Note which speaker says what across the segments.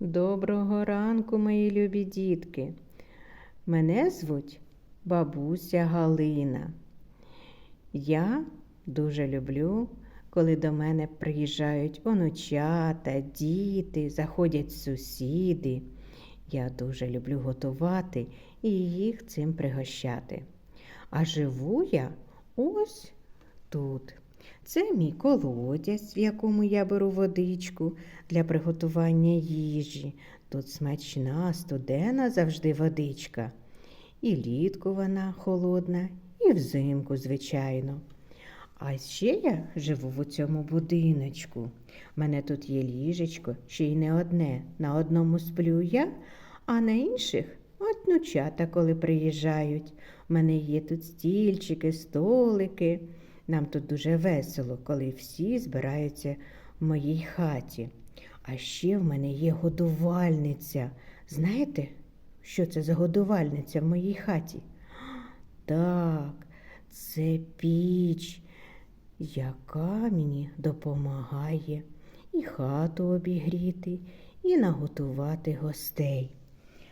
Speaker 1: Доброго ранку, мої любі дітки. Мене звуть бабуся Галина. Я дуже люблю, коли до мене приїжджають онучата, діти, заходять сусіди. Я дуже люблю готувати і їх цим пригощати. А живу я ось тут. Це мій колодязь, в якому я беру водичку для приготування їжі. Тут смачна, студена завжди водичка. І літку вона холодна, і взимку, звичайно. А ще я живу в цьому будиночку. У мене тут є ліжечко, ще й не одне. На одному сплю я, а на інших однучата, коли приїжджають. У мене є тут стільчики, столики. Нам тут дуже весело, коли всі збираються в моїй хаті. А ще в мене є годувальниця. Знаєте, що це за годувальниця в моїй хаті? Так, це піч, яка мені допомагає і хату обігріти, і наготувати гостей.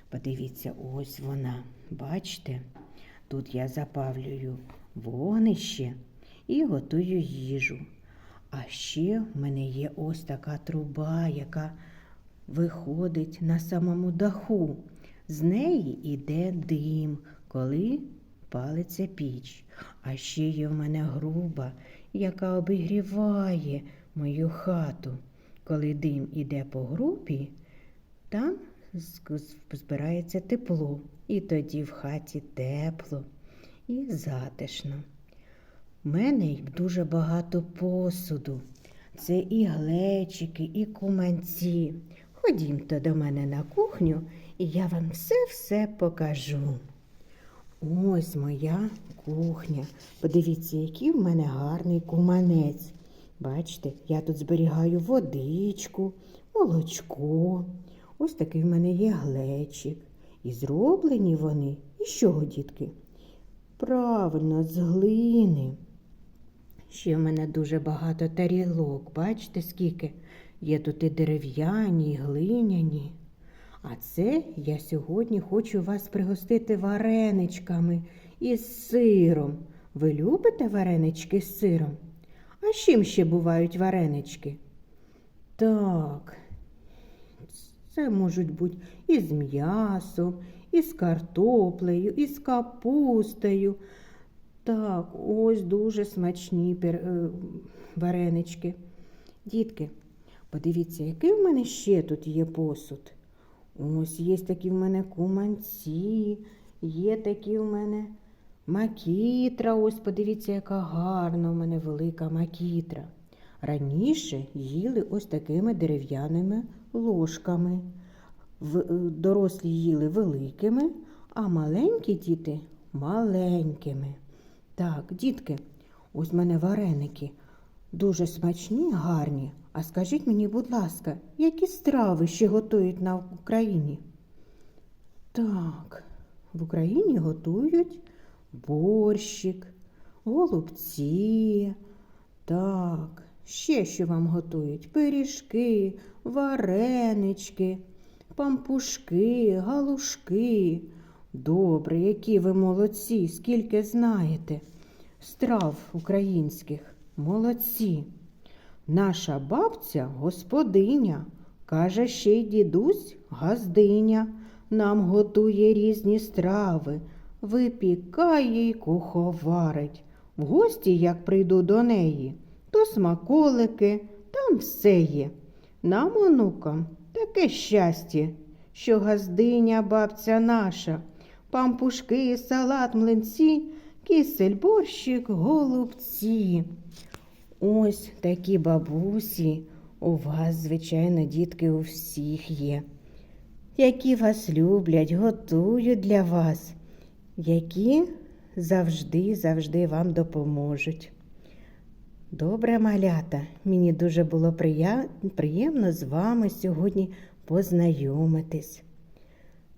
Speaker 1: Подивіться, ось вона. Бачите? Тут я запавлюю вогнище і готую їжу. А ще в мене є ось така труба, яка виходить на самому даху. З неї йде дим, коли палиться піч. А ще є в мене груба, яка обігріває мою хату. Коли дим іде по групі, там збирається тепло, і тоді в хаті тепло і затишно. У мене дуже багато посуду. Це і глечики, і куманці. Ходімте до мене на кухню, і я вам все-все покажу. Ось моя кухня. Подивіться, який в мене гарний куманець. Бачите, я тут зберігаю водичку, молочко. Ось такий в мене є глечик. І зроблені вони. І з чого, дітки? Правильно, з глини. Ще в мене дуже багато тарілок. Бачите, скільки? Є тут і дерев'яні, і глиняні. А це я сьогодні хочу вас пригостити вареничками із сиром. Ви любите варенички з сиром? А з чим ще бувають варенички? Так, це можуть бути і з м'ясом, і з картоплею, і з капустою. Так, ось дуже смачні е, варенички. Дітки, подивіться, який в мене ще тут є посуд. Ось є такі в мене куманці, є такі в мене макітра. Ось подивіться, яка гарна у мене велика макітра. Раніше їли ось такими дерев'яними ложками. В- е, Дорослі їли великими, а маленькі діти маленькими. Так, дітки, ось в мене вареники. Дуже смачні, гарні. А скажіть мені, будь ласка, які страви ще готують на Україні? Так, в Україні готують борщик, голубці. Так, ще що вам готують? Пиріжки, варенички, пампушки, галушки. Добре, які ви молодці, скільки знаєте страв українських. Молодці. Наша бабця господиня, каже ще й дідусь газдиня, нам готує різні страви, випікає й куховарить. В гості, як прийду до неї, то смаколики, там все є. Нам, онукам, таке щастя, що газдиня бабця наша, пампушки, салат, млинці, кисель, борщик, голубці. Ось такі бабусі у вас, звичайно, дітки, у всіх є, які вас люблять, готують для вас, які завжди, завжди вам допоможуть. Добре, малята, мені дуже було приємно з вами сьогодні познайомитись.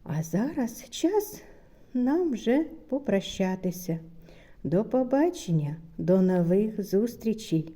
Speaker 1: А зараз час нам вже попрощатися. До побачення, до нових зустрічей!